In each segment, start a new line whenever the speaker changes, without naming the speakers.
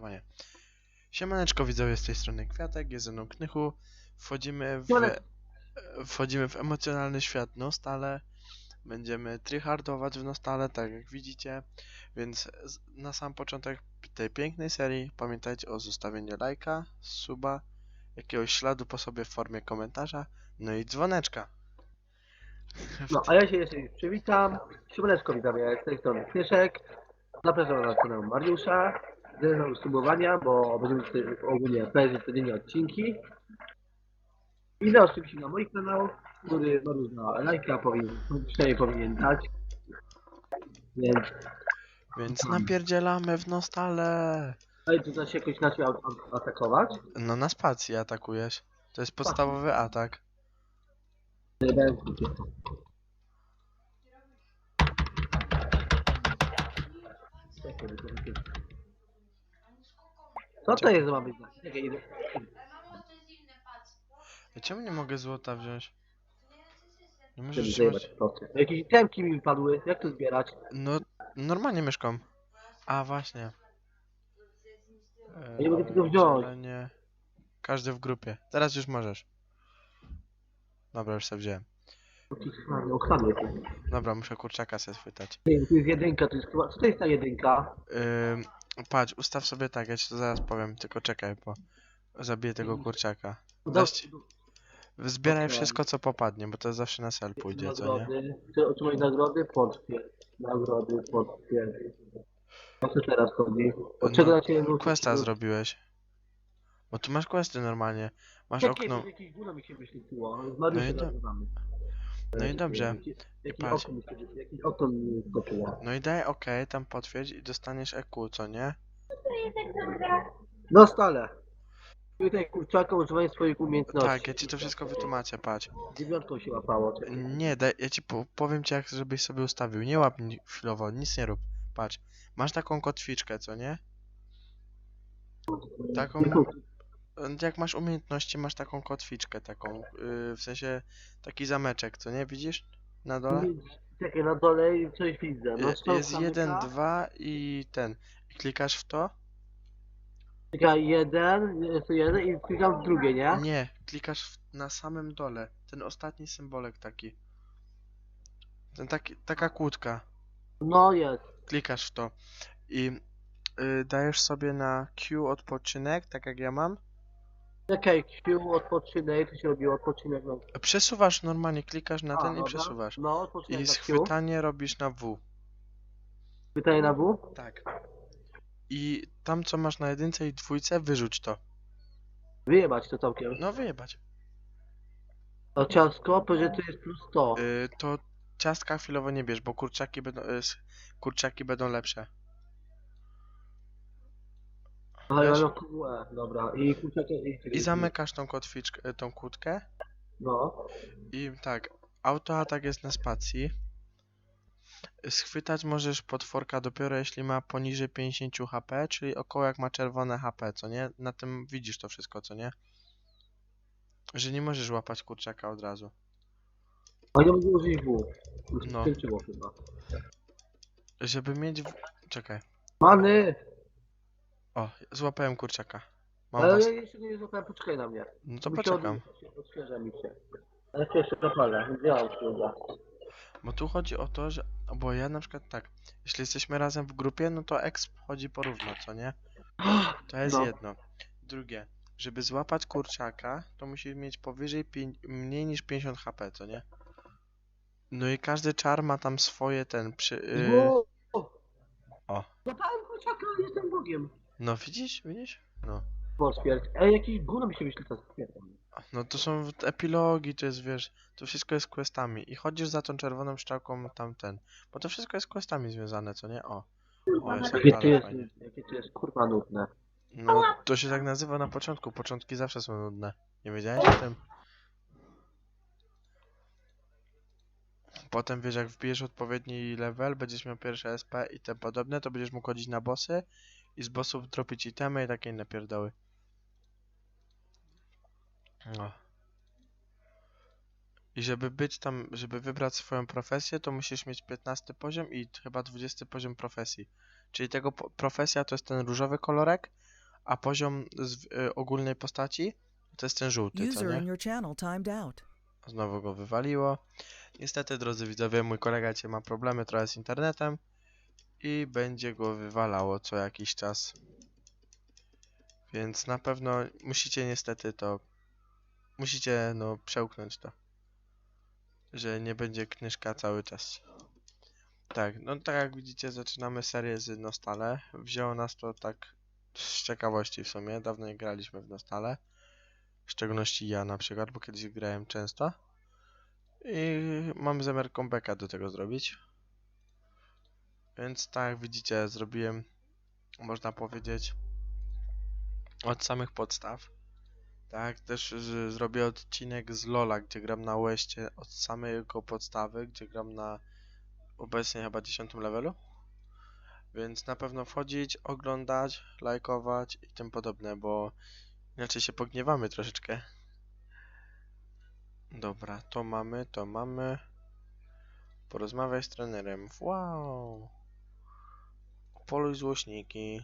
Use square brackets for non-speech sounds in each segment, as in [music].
chyba nie. Siemaneczko widzowie z tej strony Kwiatek, jest ze mną Knychu. Wchodzimy w, wchodzimy w emocjonalny świat Nostale. Będziemy tryhardować w Nostale, tak jak widzicie. Więc na sam początek tej pięknej serii pamiętajcie o zostawieniu lajka, suba, jakiegoś śladu po sobie w formie komentarza, no i dzwoneczka.
No, a ja się jeszcze przywitam. Siemaneczko widzowie, z tej strony Knyszek. Zapraszam na kanał Mariusza. Zresztą subowania, bo będziemy tutaj ogólnie obejrzeć codziennie odcinki. I za oczywiście na mój kanał, który Mariusz na lajka powinien, przynajmniej powinien dać. Więc,
Więc napierdzielamy w Nostale.
ale to da się jakoś inaczej a- a- atakować.
No na spacji atakujesz. To jest podstawowy atak.
Nie będę kupił. Czekaj, bo to takie- Co to jest ma być?
Ja czemu nie mogę złota wziąć? Nie możesz trzymać.
procy. Jakieś temki mi wypadły, jak to zbierać?
No, normalnie mieszkam. A właśnie.
Ja nie mogę tego wziąć.
Ale nie. Każdy w grupie. Teraz już możesz. Dobra, już sobie wziąłem.
Jakiś.
Dobra, muszę kurczaka sobie schwytać.
Nie, Tu jest jedynka, to jest chyba... Co to jest ta jedynka?
Ym, patrz, ustaw sobie tak, ja ci to zaraz powiem, tylko czekaj, bo zabiję tego
Mhm.
kurczaka.
No,
Zaś- Zbieraj wszystko co popadnie, bo to zawsze na sel pójdzie, co nie?
nagrody. Chcę otrzymać nagrody? Potwierdź. Nagrody, potwierdź. O co teraz chodzi? Od
No,
czego na ciebie
Questa zrobiłeś. Bo tu masz questy normalnie. Masz okno.
Jakieś gówno mi się wyświetliło. Z Mariuszem
No i
nagrywamy.
No i dobrze.
Jakieś, jakieś,
patrz.
mi skoczyło.
No i daj OK, tam potwierdź i dostaniesz EQ, co nie?
No stale. Tutaj kurczaka używanie swoich umiejętności.
Tak, ja ci to wszystko wytłumaczę, patrz.
Dziewiątką się łapało. czekaj.
Nie, daj, ja ci po, powiem ci jak żebyś sobie ustawił. Nie łap ni- chwilowo, nic nie rób. Patrz, masz taką kotwiczkę, co nie? Taką, jak masz umiejętności, masz taką kotwiczkę, taką, yy, w sensie taki zameczek, co nie? Widzisz? Na dole?
Czekaj, na dole i coś widzę. No,
Jest
zamyka.
jeden, dwa i ten. I klikasz w to?
Czekaj, jeden, jest jeden i klikam w drugie, nie?
Nie, klikasz w, na samym dole. Ten ostatni symbolek taki. Ten taki, taka kłódka.
No jest.
Klikasz w to. I y, dajesz sobie na Q odpoczynek, tak jak ja mam.
Czekaj, Q, odpoczynek, to się robiło odpoczynek. No,
Przesuwasz normalnie, klikasz na
A,
ten i
dobra.
przesuwasz.
No, odpoczynek
I
na Q.
schwytanie robisz na W.
Pytanie na W.
Tak. I tam co masz na jedynce i dwójce, wyrzuć to.
Wyjebać to całkiem.
No wyjebać.
A ciastko, że to jest plus 100.
Y, to ciastka chwilowo nie bierz, bo kurczaki będą, y, s- kurczaki będą lepsze.
Ale
wiesz?
no QE, dobra. I kurczaka i...
I zamykasz tą kotwiczkę, y, tą kłódkę.
No.
I tak, autoatak jest na spacji. Schwytać możesz potworka dopiero jeśli ma poniżej 50 HP, czyli około jak ma czerwone HP, co nie? Na tym widzisz to wszystko, co nie? Że nie możesz łapać kurczaka od razu.
A nie mogę użyć W. Już
No.
no. skończyło chyba.
Żeby mieć... W... Czekaj.
Many!
O, złapałem kurczaka. Mam
Ale
was.
ja jeszcze nie złapałem, poczekaj na mnie.
No to
Mi się
poczekam.
odświeża- Odświeża mi się. Ale to jeszcze zapalę, działam się uda.
Bo tu chodzi o to, że... Bo ja na przykład tak, jeśli jesteśmy razem w grupie, no to exp chodzi porówno, co nie? To jest
No.
jedno. Drugie, żeby złapać kurczaka, to musi mieć powyżej pię- mniej niż 50 HP, co nie? No i każdy czar ma tam swoje ten przy... Yy...
Wow!
O.
Złapałem kurczaka, jestem Bogiem.
No widzisz, widzisz? No.
Potwierdź. Ej, jakiś gówno mi się z kwiatem.
No to są epilogi, to jest wiesz, to wszystko jest questami i chodzisz za tą czerwoną strzałką tamten, bo to wszystko jest questami związane, co nie? O. O, jest
Jakie to jest,
fajnie.
jakie to jest kurwa nudne.
No, to się tak nazywa na początku. Początki zawsze są nudne. Nie wiedziałeś o tym? Potem wiesz, jak wbijesz odpowiedni level, będziesz miał pierwsze SP i te podobne, to będziesz mógł chodzić na bossy i z bossów dropić itemy i takie inne pierdoły. No. I żeby być tam, żeby wybrać swoją profesję, to musisz mieć 15 poziom i chyba 20 poziom profesji. Czyli tego profesja to jest ten różowy kolorek, a poziom z, y, ogólnej postaci to jest ten żółty, co
User
nie?
your channel timed out.
Znowu go wywaliło. Niestety, drodzy widzowie, mój kolega cię ma problemy trochę z internetem i będzie go wywalało co jakiś czas. Więc na pewno musicie niestety to musicie no przełknąć to. Że nie będzie knyżka cały czas. Tak, no tak jak widzicie zaczynamy serię z Nostale. Wzięło nas to tak z ciekawości w sumie. Dawno nie graliśmy w Nostale. W szczególności ja na przykład, bo kiedyś grałem często. I mam zamiar comebacka do tego zrobić. Więc tak jak widzicie zrobiłem, można powiedzieć, od samych podstaw. Tak, też zrobię odcinek z Lola, gdzie gram na Westie od samego podstawy, gdzie gram na obecnie chyba 10 levelu. Więc na pewno wchodzić, oglądać, lajkować i tym podobne, bo inaczej się pogniewamy troszeczkę. Dobra, to mamy, to mamy. Porozmawiaj z trenerem. Wow! Poluj złośniki.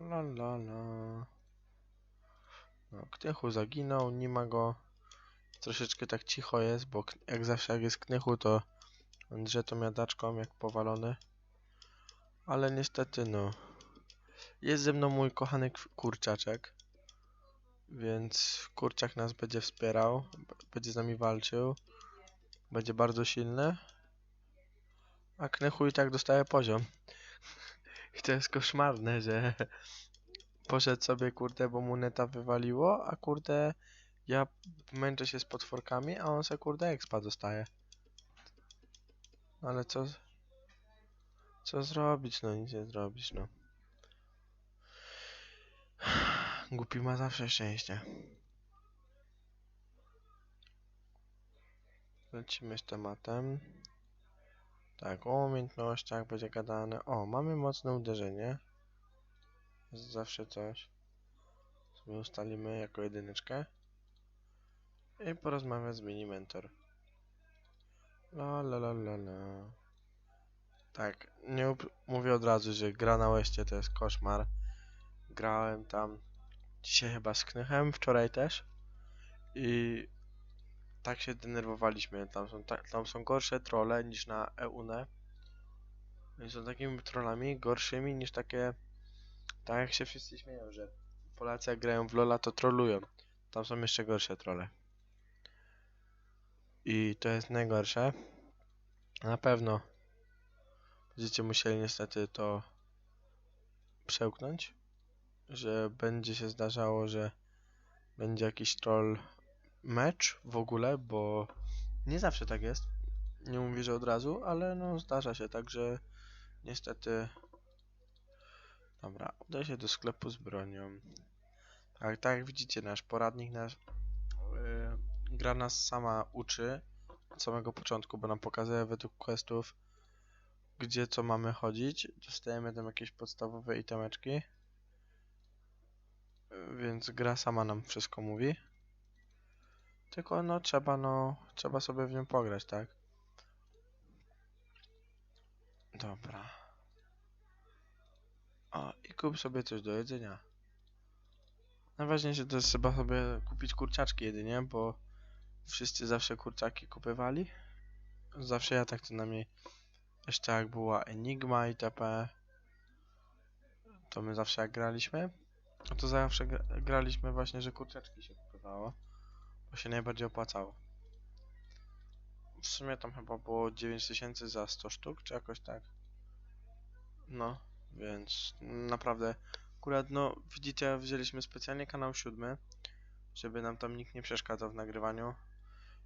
La la la. No, Knychu zaginął, nie ma go. Troszeczkę tak cicho jest, bo jak zawsze jak jest Knychu, to drze tą miadaczką jak powalony. Ale niestety no. Jest ze mną mój kochany kurczaczek. Więc kurczak nas będzie wspierał, będzie z nami walczył. Będzie bardzo silny. A Knychu i tak dostaje poziom. I to jest koszmarne, że poszedł sobie kurde, bo mu neta wywaliło, a kurde ja męczę się z potworkami, a on se kurde expa dostaje. Ale co co zrobić, no nic nie zrobisz, no. Głupi ma zawsze szczęście. Lecimy z tematem. Tak, o umiejętnościach będzie gadane. O, mamy mocne uderzenie. Jest zawsze coś. Sobie ustalimy jako jedyneczkę. I porozmawiać z mini mentor. La la la la la. Tak, nie mówię od razu, że gra na łeście to jest koszmar. Grałem tam dzisiaj chyba z Knychem, wczoraj też. I tak się denerwowaliśmy. Tam są, ta, tam są gorsze trolle niż na EUNE. I są takimi trollami gorszymi niż takie. Tak jak się wszyscy śmieją, że Polacy jak grają w Lola to trollują. Tam są jeszcze gorsze trolle. I to jest najgorsze. Na pewno będziecie musieli niestety to przełknąć, że będzie się zdarzało, że będzie jakiś troll mecz w ogóle, bo nie zawsze tak jest. Nie mówię, że od razu, ale no zdarza się, także niestety. Dobra, udaję się do sklepu z bronią. Tak, tak jak widzicie, nasz poradnik nasz yy, gra nas sama uczy od samego początku, bo nam pokazuje według questów gdzie co mamy chodzić. Dostajemy tam jakieś podstawowe itemeczki. Yy, Więc gra sama nam wszystko mówi. Tylko no trzeba no, trzeba sobie w nią pograć, tak? Dobra. O, i kup sobie coś do jedzenia. Najważniejsze to jest trzeba sobie kupić kurczaczki jedynie, bo wszyscy zawsze kurczaki kupywali. Zawsze ja tak co najmniej. Jeszcze jak była Enigma itp. To my zawsze jak graliśmy, to zawsze gra graliśmy właśnie, że kurczaczki się kupywało. Bo się najbardziej opłacało. W sumie tam chyba było 9000 za 100 sztuk, czy jakoś tak. No, więc naprawdę akurat no widzicie, wzięliśmy specjalnie kanał siódmy, żeby nam tam nikt nie przeszkadzał w nagrywaniu.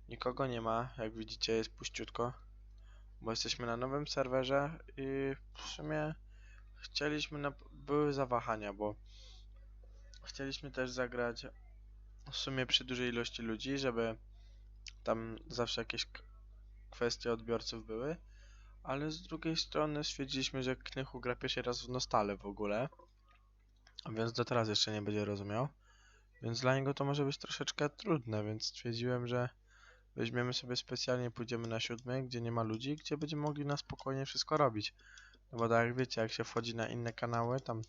Nikogo nie ma, jak widzicie jest puściutko, bo jesteśmy na nowym serwerze i w sumie chcieliśmy, na... były zawahania, bo chcieliśmy też zagrać w sumie przy dużej ilości ludzi, żeby tam zawsze jakieś kwestie odbiorców były, ale z drugiej strony stwierdziliśmy, że Knychu gra pierwszy raz w Nostale w ogóle, więc do teraz jeszcze nie będzie rozumiał, więc dla niego to może być troszeczkę trudne, więc stwierdziłem, że weźmiemy sobie specjalnie, pójdziemy na siódmy, gdzie nie ma ludzi, gdzie będziemy mogli na spokojnie wszystko robić. No bo tak jak wiecie, jak się wchodzi na inne kanały, tam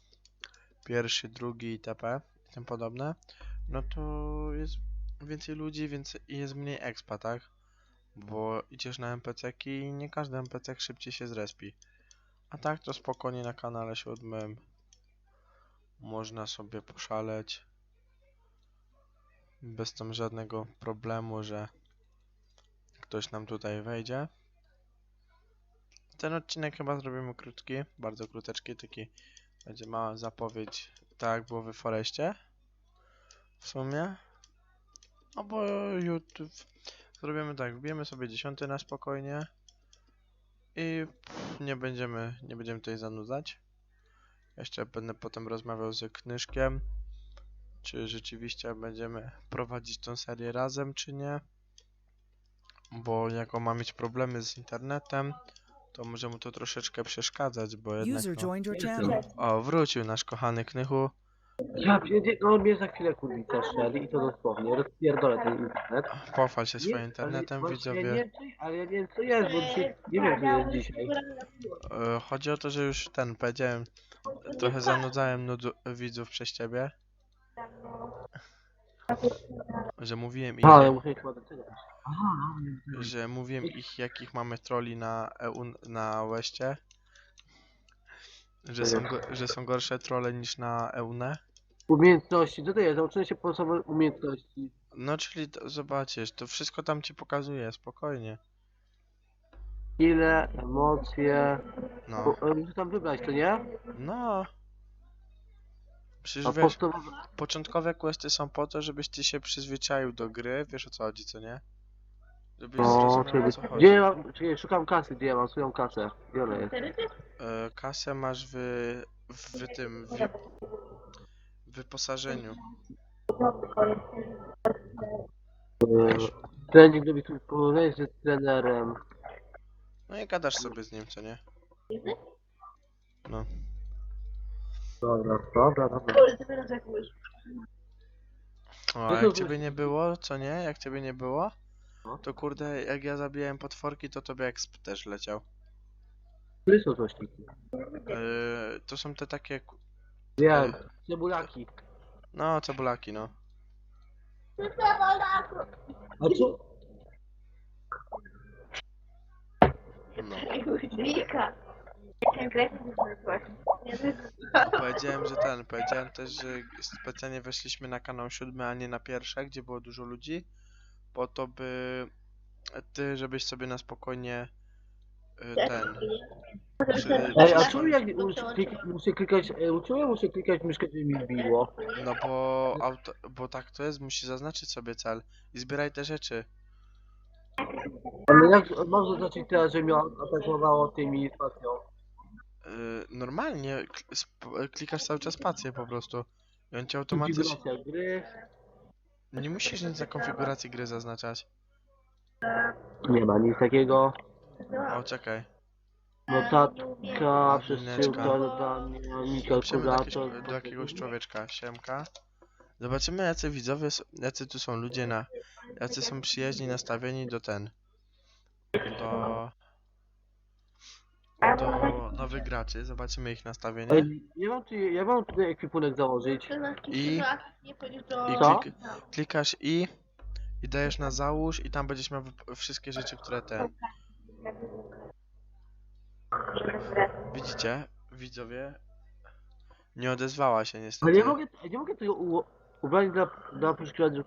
pierwszy, drugi itp. i tym podobne, no to jest więcej ludzi, więc jest mniej expa, tak? Bo idziesz na NPC i nie każdy NPC szybciej się zrespi. A tak to spokojnie na kanale siódmym można sobie poszaleć bez tam żadnego problemu, że ktoś nam tutaj wejdzie. Ten odcinek chyba zrobimy krótki, bardzo króteczki, taki będzie mała zapowiedź, tak jak było w Foreście. W sumie. No bo YouTube zrobimy tak, wbijemy sobie dziesiąty na spokojnie i pff, nie będziemy, nie będziemy tutaj zanudzać. Jeszcze będę potem rozmawiał z Knyszkiem, czy rzeczywiście będziemy prowadzić tą serię razem, czy nie. Bo jak on ma mieć problemy z internetem, to może mu to troszeczkę przeszkadzać, bo jednak
User
no...
joined your channel.
O, wrócił nasz kochany Knychu.
Ja wiedzie, no mnie za chwilę kurwica strzeli i to dosłownie, rozpierdolę ten internet.
Pochwal się swoim internetem,
ale,
widzowie.
Nie wiem, ale ja nie wiem co jest, bo dzisiaj, nie wiem co jest dzisiaj.
E, Chodzi o to, że już ten, powiedziałem, trochę zanudzałem nudu- widzów przez ciebie. Że mówiłem ich,
A, ja muszę chyba do tego. Aha,
że mówiłem ich, jakich mamy troli na EU, na Łeście. Że są, go, że są gorsze trole niż na EUNE.
Umiejętności, co to jest? Nauczyłem się podstawowe umiejętności.
No, czyli to, zobaczysz, to wszystko tam ci pokazuje, spokojnie.
Ile, emocje.
No,
e, muszę tam wybrać, to nie?
no. Przecież
A
wiesz,
podstawowe.
początkowe questy są po to, żebyś ty się przyzwyczaił do gry, wiesz o co chodzi, co nie? Żebyś
No,
zrozumiał o
czyli,
co chodzi.
gdzie ja mam, czyli szukam kasy, gdzie ja mam swoją kasę. Gdzie ona jest?
E, kasę masz w, w tym, w, wyposażeniu. Wiesz?
Trening robi tu porównanie z trenerem.
No i gadasz sobie z nim, co nie? No.
Dobra, dobra, dobra.
O,
No
a
to
jak ciebie nie było, co nie? Jak ciebie nie było?
No.
To kurde, jak ja zabijałem potworki, to tobie exp też leciał.
Które są złośniki?
E, to są te takie, ku-
Wiem, cebulaki.
no, cebulaki, no.
A co?
no. Powiedziałem, że ten, powiedziałem też, że specjalnie weszliśmy na kanał siódmy, a nie na pierwsze, gdzie było dużo ludzi, po to by ty, żebyś sobie na spokojnie ten, przy,
Ej, a czemu jak muszę, klik, muszę klikać, e, czemu ja muszę klikać myszkę, żeby mi wbiło?
no bo, auto, bo tak to jest, musi zaznaczyć sobie cel i zbieraj te rzeczy.
Ale jak mam zaznaczyć teraz, że mnie atakowało tymi spacją?
Y, normalnie sp- klikasz cały czas spację po prostu i on ci automatycznie,
Konfiguracja gry.
nie musisz nic na konfiguracji gry zaznaczać.
Nie ma nic takiego.
O, czekaj.
Notatka, przesyłka, dodanie, mi
Piszemy do,
kalkulator.
do jakiegoś człowieczka, siemka. Zobaczymy jacy widzowie, s- jacy tu są ludzie na, jacy są przyjaźni, nastawieni do ten, do, do nowych graczy, zobaczymy ich nastawienie
Ej, ja mam, tu, ja mam tutaj ekwipunek założyć.
I- i
Co?
klik, klikasz i i dajesz na załóż i tam będziesz miał wyp- wszystkie rzeczy, które ten, widzicie, widzowie, nie odezwała się niestety.
Ale nie mogę, nie mogę tego u, ubrać dla, dla poszukiwaczy.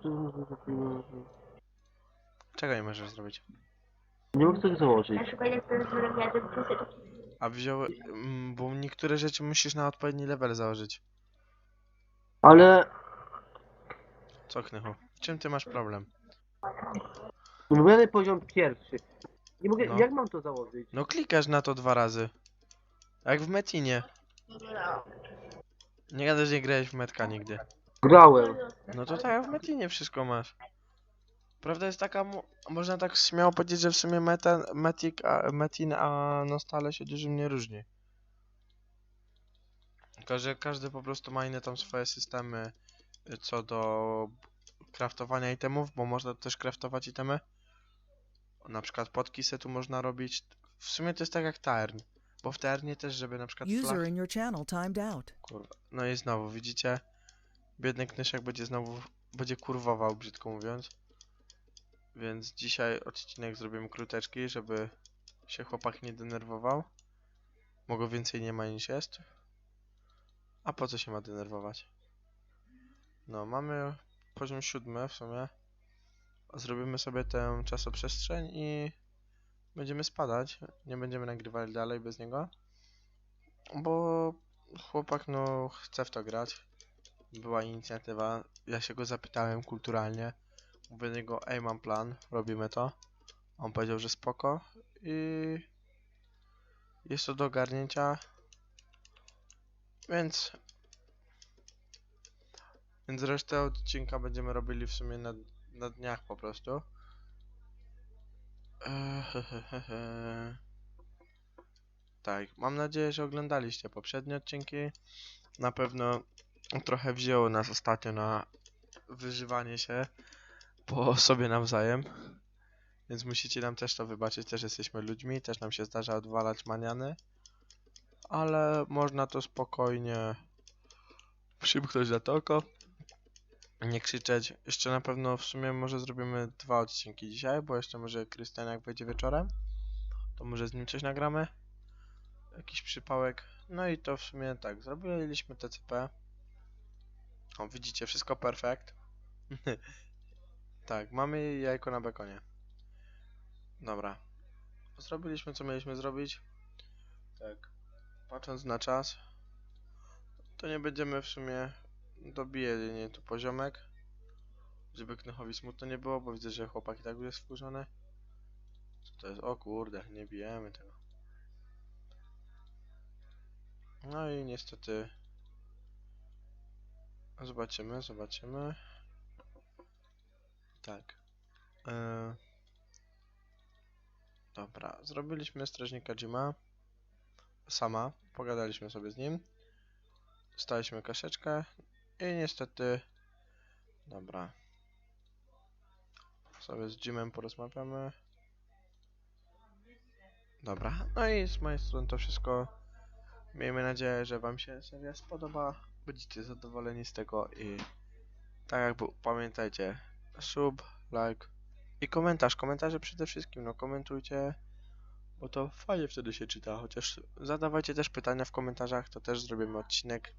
Czego nie możesz zrobić?
Nie mogę tego założyć.
A wziął, mm, bo niektóre rzeczy musisz na odpowiedni level założyć.
Ale
Co, Knychu? W czym ty masz problem?
Ulubiony poziom pierwszy. Nie mogę,
No.
jak mam to założyć?
No klikasz na to dwa razy. Jak w Metinie. Nie gadasz, nie grałeś w Metka nigdy.
Grałem.
No to tak jak w Metinie wszystko masz. Prawda jest taka, mo- można tak śmiało powiedzieć, że w sumie meta, Metik, a, Metin, a Nostale się dużym nie różni. Tylko, że każdy po prostu ma inne tam swoje systemy y, co do craftowania itemów, bo można też craftować itemy. Na przykład podki se tu można robić. W sumie to jest tak jak Taern. Bo w tearnie też, żeby na przykład
User
flag...
in your channel timed out.
Kurwa. No i znowu, widzicie? Biedny Knyszek będzie znowu, będzie kurwował, brzydko mówiąc. Więc dzisiaj odcinek zrobimy króteczki, żeby się chłopak nie denerwował. Mogło więcej nie ma niż jest. A po co się ma denerwować? No, mamy poziom siódmy w sumie. Zrobimy sobie tę czasoprzestrzeń i będziemy spadać. Nie będziemy nagrywali dalej bez niego. Bo chłopak no chce w to grać. Była inicjatywa. Ja się go zapytałem kulturalnie. Mówię do niego, ej mam plan, robimy to. On powiedział, że spoko i jest to do ogarnięcia. Więc więc resztę odcinka będziemy robili w sumie na, na dniach po prostu. Eee. [laughs] Tak, mam nadzieję, że oglądaliście poprzednie odcinki. Na pewno trochę wzięło nas ostatnio na wyżywanie się po [laughs] sobie nawzajem. Więc musicie nam też to wybaczyć, też jesteśmy ludźmi, też nam się zdarza odwalać maniany. Ale można to spokojnie przymknąć na to oko. Nie krzyczeć. Jeszcze na pewno w sumie może zrobimy dwa odcinki dzisiaj, bo jeszcze może Krystian jak wejdzie wieczorem, to może z nim coś nagramy. Jakiś przypałek. No i to w sumie tak, zrobiliśmy TCP. O, widzicie, wszystko perfekt. [laughs] tak, mamy jajko na bekonie. Dobra. Zrobiliśmy co mieliśmy zrobić. Tak. Patrząc na czas, to nie będziemy w sumie dobijali nie tu poziomek. Żeby Knychowi smutno nie było, bo widzę, że chłopak i tak już jest wkurzony. Co to jest? O kurde, nie bijemy tego. No i niestety zobaczymy, zobaczymy. Tak. E, Dobra, zrobiliśmy strażnika Jima. Sama, pogadaliśmy sobie z nim. Staliśmy kaszeczkę i niestety... Dobra. Sobie z Jimem porozmawiamy. Dobra, no i z mojej strony to wszystko. Miejmy nadzieję, że Wam się seria spodoba. Będziecie zadowoleni z tego i tak jakby pamiętajcie, sub, like i komentarz. Komentarze przede wszystkim, no komentujcie, bo to fajnie wtedy się czyta. Chociaż zadawajcie też pytania w komentarzach, to też zrobimy odcinek.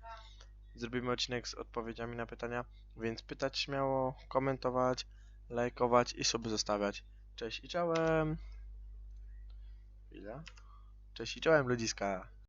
Zrobimy odcinek z odpowiedziami na pytania, więc pytać śmiało, komentować, lajkować i suby zostawiać. Cześć i czołem! Chwila. Cześć i czołem ludziska!